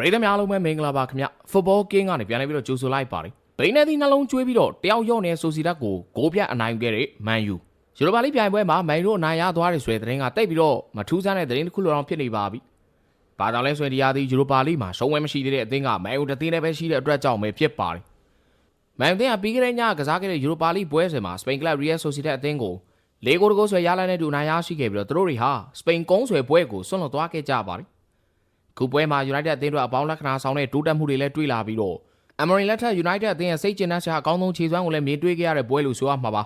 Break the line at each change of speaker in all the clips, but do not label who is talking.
ပရိသတ်များအားလုံးပဲမင်္ဂလာပါခင်ဗျ Football King ကနေပြန်လည်ပြီးတော့ကြိုဆိုလိုက်ပါတယ်ဘိန်းနဲ့ဒီနှလုံးကျွေးပြီးတော့တယောက်ရော့နေတဲ့ဆိုစီဒတ်ကိုဂိုးပြတ်အနိုင်ခဲ့တဲ့ Man U ယူရိုပါလိပြိုင်ပွဲမှာ Man U တို့အနိုင်ရသွားတယ်ဆိုတဲ့သတင်းကတိတ်ပြီးတော့မထူးဆန်းတဲ့သတင်းတစ်ခုလိုတော့ဖြစ်နေပါပြီဘာကြောင့်လဲဆိုရင်ဒီရာသီယူရိုပါလိမှာရှုံးဝဲမရှိသေးတဲ့အသင်းက Man U တသင်းနဲ့ပဲရှိတဲ့အတွက်ကြောင့်ပဲဖြစ်ပါတယ်မန်အသင်းကပြီးခဲ့တဲ့ညကစားခဲ့တဲ့ယူရိုပါလိပွဲစဉ်မှာစပိန်ကလပ်ရီယယ်ဆိုစီဒတ်အသင်းကို၄ဂိုးတကိုးဆွဲရလိုက်တဲ့ဒူနိုင်ရရှိခဲ့ပြီးတော့သူတို့တွေဟာစပိန်ကုန်းဆွဲပွဲကိုဆွန့်လွတ်သွားခဲ့ကြပါတယ် ခုပွဲမှာ United အသင်းတို့အပေါင်းလက္ခဏာဆောင်တဲ့တိုးတက်မှုတွေလည်းတွေ့လာပြီးတော့ Emery လက်ထက် United အသင်းရဲ့စိတ်ကျဉ်နှံ့စရာအကောင်းဆုံးခြေစွမ်းကိုလည်းမြင်တွေ့ခဲ့ရတဲ့ပွဲလို့ဆိုရမှာပါ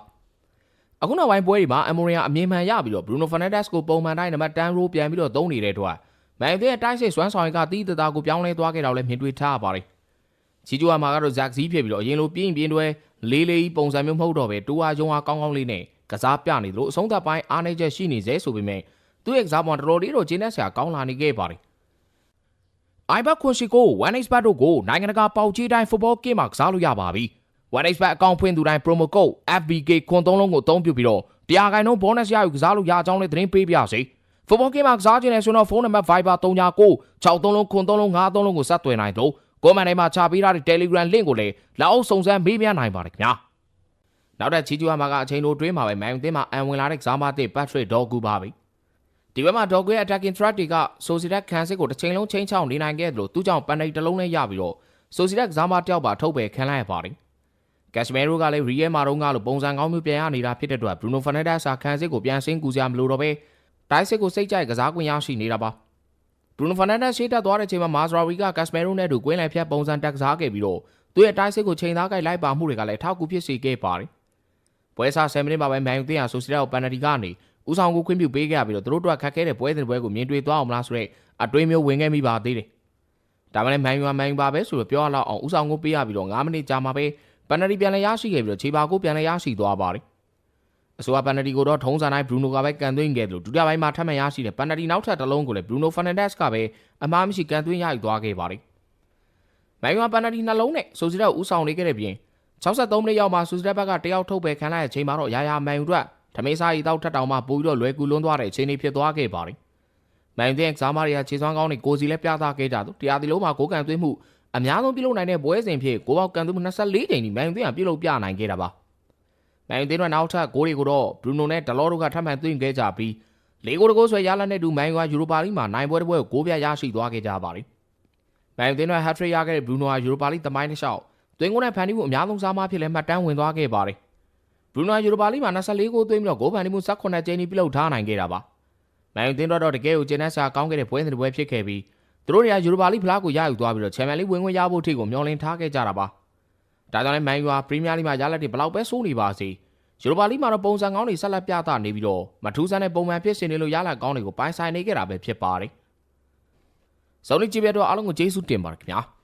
အခုနောက်ပိုင်းပွဲတွေမှာ Emery ကအမြင်မှန်ရပြီးတော့ Bruno Fernandes ကိုပုံမှန်တိုင်းနံပါတ်10 role ပြန်ပြီးတော့သုံးနေတဲ့အတွက် Man U ရဲ့တိုက်စစ်စွမ်းဆောင်ရည်ကတီးတသားကိုပြောင်းလဲသွားခဲ့တာကိုလည်းမြင်တွေ့ထားရပါတယ်ချီကျူဝါမှာကတော့ Zack Z ဖြစ်ပြီးတော့အရင်လိုပြင်းပြင်းတွဲလေးလေးပုံစံမျိုးမဟုတ်တော့ပဲတူအားယုံအားကောင်းကောင်းလေးနဲ့ကစားပြနေသလိုအဆုံးသတ်ပိုင်းအားနည်းချက်ရှိနေစေဆိုပေမဲ့သူ့ရဲ့ကစားပုံတော်တော်လေးတော့ကျင်းတဲ့ဆရာကောင်းလာနေခဲ့ပါတယ် အိုင်ဘတ်ခွန်ရှိကို 1xbet တို့ကိုနိုင်ငံတကာပေါက်ကြီးတိုင်း football game မှာကစားလို့ရပါပြီ။ 1xbet အကောင့်ဖွင့်သူတိုင်း promo code FBK ခွန်သုံးလုံးကိုအသုံးပြုပြီးတော့တရားခိုင်နှုန်း bonus ရယူကစားလို့ရအောင်လည်းသတင်းပေးပြစေ။ football game မှာကစားခြင်းနဲ့ဆိုတော့ဖုန်းနံပါတ် Viber 39 63လုံးခွန်သုံးလုံး53လုံးကိုဆက်သွယ်နိုင်တော့ကိုမန်ထဲမှာချပေးထားတဲ့ Telegram link ကိုလည်းလောက်အောင်စုံစမ်းမေးမြန်းနိုင်ပါတယ်ခင်ဗျာ။နောက်တဲ့ချီကျူဟာမှာကအချိန်တိုတွင်းမှာပဲမန်ယူသင်းမှာအန်ဝင်လာတဲ့ကစားမသစ် Patrick Dorgu ပါပဲ။ ဒီဘက်မှာဒေါ်ကွေး attacking threat တွေကဆိုစီဒက်ခန်းစစ်ကိုတစ်ချိန်လုံးချင်းချောင်းနေနိုင်ခဲ့တယ်လို့သူ့ကြောင့်ပန်နိတ်တစ်လုံးနဲ့ရပြီးတော့ဆိုစီဒက်ကစားမတယောက်ပါထုတ်ပယ်ခံလိုက်ရပါတယ်။ကက်ရှမဲရိုကလည်းရီယယ်မာတုံးကလို့ပုံစံကောင်းမျိုးပြန်ရနေတာဖြစ်တဲ့အတွက်ဘရူနိုဖာနက်ဒက်စာခန်းစစ်ကိုပြန်ဆင်းကူစရာမလိုတော့ပဲတိုက်စစ်ကိုစိတ်ကြိုက်ကစားကွင်းရရှိနေတာပါ။ဘရူနိုဖာနက်ဒက်ရှေ့တက်သွားတဲ့ချိန်မှာမာဇရာဝီကကက်ရှမဲရိုနဲ့အတူကွင်းလည်ဖြတ်ပုံစံတက်ကစားခဲ့ပြီးတော့သူ့ရဲ့တိုက်စစ်ကိုချိန်သားကိုက်လိုက်ပါမှုတွေကလည်းထောက်ကူဖြစ်စေခဲ့ပါတယ်။ပွဲစား10မိနစ်မှာပဲမန်ယူသင်းဟာဆိုစီဒက်ကိုပန်နတီကနေ ဦးဆောင်ကိုခွင့်ပြုပေးခဲ့ရပြီးတော့သူတို့တို့ခက်ခဲတဲ့ပွဲစဉ်ပွဲကိုမြင်တွေ့သွားအောင်မလားဆိုတော့အတွင်းမျိုးဝင်ခဲ့မိပါသေးတယ်။ဒါမှလည်းမန်ယူကမန်ယူပါပဲဆိုတော့ပြောရတော့အောင်ဦးဆောင်ကိုပေးရပြီးတော့9မိနစ်ကြာမှပဲပန်နတီပြန်လည်ရရှိခဲ့ပြီးတော့ခြေပါကိုပြန်လည်ရရှိသွားပါတယ်။အဆိုအပန်နတီကိုတော့ထုံးစံတိုင်းဘရူနိုကပဲကန်သွင်းခဲ့တယ်လို့ဒုတိယပိုင်းမှာထပ်မံရရှိတဲ့ပန်နတီနောက်ထပ်တစ်လုံးကိုလည်းဘရူနိုဖာနန်ဒက်စ်ကပဲအမှားမရှိကန်သွင်းရယူသွားခဲ့ပါတယ်။မန်ယူကပန်နတီနှလုံးနဲ့ဆိုစီတော့ဦးဆောင်နေခဲ့တဲ့ပြင်63မိနစ်ရောက်မှဆိုစီတက်ဘက်ကတယောက်ထုတ်ပယ်ခံလိုက်တဲ့ချိန်မှာတော့ရာယာမန်ယူတို့ ထမင်းစားရီတောက်ထက်တောင်မှပိုပြီးတော့လွယ်ကူလွန်းသွားတဲ့အခြေအနေဖြစ်သွားခဲ့ပါတယ်။မန်ယူတဲ့ကစားမတွေကခြေစွမ်းကောင်းတွေကိုစီလည်းပြသခဲ့ကြသူတရားဒီလုံးမှာကိုကန်သွင်းမှုအများဆုံးပြုလုပ်နိုင်တဲ့ပွဲစဉ်ဖြစ်ကိုပေါကန်သွင်းမှု24ချိန်ဒီမန်ယူတဲ့ကပြုလုပ်ပြနိုင်ခဲ့တာပါ။မန်ယူတဲ့နောက်ထပ်ဂိုးတွေကိုတော့ဘရူနိုနဲ့ဒလောတို့ကထပ်မံသွင်းခဲ့ကြပြီးလေးဂိုးတကိုးဆွဲရလာတဲ့ဒူမန်ယူကယူရိုပါလိမှာနိုင်ပွဲတစ်ပွဲကိုဂိုးပြရရှိသွားခဲ့ကြပါတယ်။မန်ယူတဲ့ဟတ်ထရစ်ရခဲ့တဲ့ဘရူနိုကယူရိုပါလိသမိုင်းတစ်လျှောက်သွင်းကိုနဲ့ဖန်တီးမှုအများဆုံးစားမဖြစ်လဲမှတ်တမ်းဝင်သွားခဲ့ပါတယ်။ ဘရူနိုယူရိုပါလိမှာ24ဂိုးသွင်းပြီးတော့ဂိုးဖန်တီးမှု18ကြိမ်ပြုလုပ်ထားနိုင်ခဲ့တာပါ။မန်ယူတင်းတော့တကယ်ကိုကျင်းတဲ့စာကောင်းခဲ့တဲ့ပွဲစဉ်တစ်ပွဲဖြစ်ခဲ့ပြီးသူတို့တွေကယူရိုပါလိဖလားကိုရယူသွားပြီးတော့ချန်ပီယံလိဝင်ခွင့်ရဖို့အထိကိုမျှော်လင့်ထားခဲ့ကြတာပါ။ဒါကြောင့်လည်းမန်ယူဟာပရီးမီးယားလိမှာရလက်တွေဘလောက်ပဲစိုးနေပါစေယူရိုပါလိမှာတော့ပုံစံကောင်းတွေဆက်လက်ပြသနေပြီးတော့မထူးဆန်းတဲ့ပုံမှန်ဖြစ်စဉ်တွေလို့ရလက်ကောင်းတွေကိုပိုင်ဆိုင်နေခဲ့တာပဲဖြစ်ပါတယ်။ဇော်လီကြည့်ပြတော့အားလုံးကိုကျေးဇူးတင်ပါတယ်ခင်ဗျာ။